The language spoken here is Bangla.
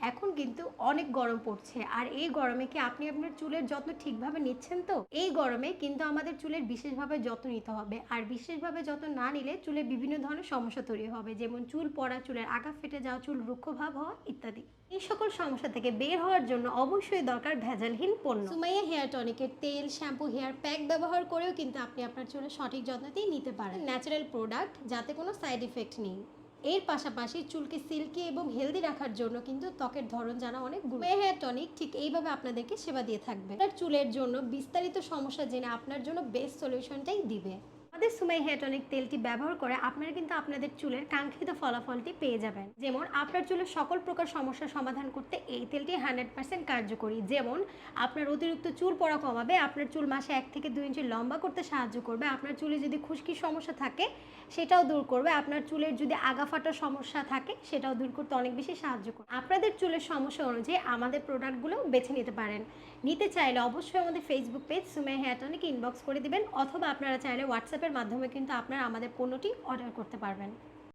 এখন কিন্তু অনেক গরম পড়ছে। আর এই গরমে কি আপনি আপনার চুলের যত্ন ঠিকভাবে নিচ্ছেন তো? এই গরমে কিন্তু আমাদের চুলের বিশেষভাবে যত্ন নিতে হবে। আর বিশেষভাবে যত্ন না নিলে চুলে বিভিন্ন ধরনের সমস্যা তৈরি হবে। যেমন চুল পড়া, চুলের আগা ফেটে যাওয়া, চুল রুক্ষভাব হওয়া ইত্যাদি। এই সকল সমস্যা থেকে বের হওয়ার জন্য অবশ্যই দরকার ভেজালহীন পণ্য। সুমাইয়া হেয়ার টনিকের তেল, শ্যাম্পু, হেয়ার প্যাক ব্যবহার করেও কিন্তু আপনি আপনার চুলের সঠিক যত্নতেই নিতে পারেন। ন্যাচারাল প্রোডাক্ট, যাতে কোনো সাইড ইফেক্ট নেই। এর পাশাপাশি চুলকে সিল্কি এবং হেলদি রাখার জন্য কিন্তু ত্বকের ধরন জানা অনেক হেয়ার টনিক ঠিক এইভাবে আপনাদেরকে সেবা দিয়ে থাকবে। আপনার চুলের জন্য বিস্তারিত সমস্যা জেনে আপনার জন্য বেস্ট সলিউশনটাই দিবে। আমাদের সুমাই হেয়ার টনিক তেলটি ব্যবহার করে আপনারা কিন্তু আপনাদের চুলের কাঙ্ক্ষিত ফলাফলটি পেয়ে যাবেন। যেমন, আপনার চুলের সকল প্রকার সমস্যার সমাধান করতে এই তেলটি হান্ড্রেড পার্সেন্ট কার্যকরী। যেমন, আপনার অতিরিক্ত চুল পড়া কমাবে, আপনার চুল মাসে এক থেকে দুই ইঞ্চি লম্বা করতে সাহায্য করবে, আপনার চুলে যদি খুশকির সমস্যা থাকে, সেটাও দূর করবে, আপনার চুলের যদি আগা ফাটার সমস্যা থাকে, সেটাও দূর করতে অনেক বেশি সাহায্য করবে। আপনাদের চুলের সমস্যা অনুযায়ী আমাদের প্রোডাক্টগুলো বেছে নিতে পারেন। নিতে চাইলে অবশ্যই আমাদের ফেসবুক পেজ সুমাই হেয়ার টনিক ইনবক্স করে দিবেন, অথবা আপনারা চাইলে হোয়াটসঅ্যাপের মাধ্যমে কিন্তু আপনারা আমাদের পণ্যটি অর্ডার করতে পারবেন।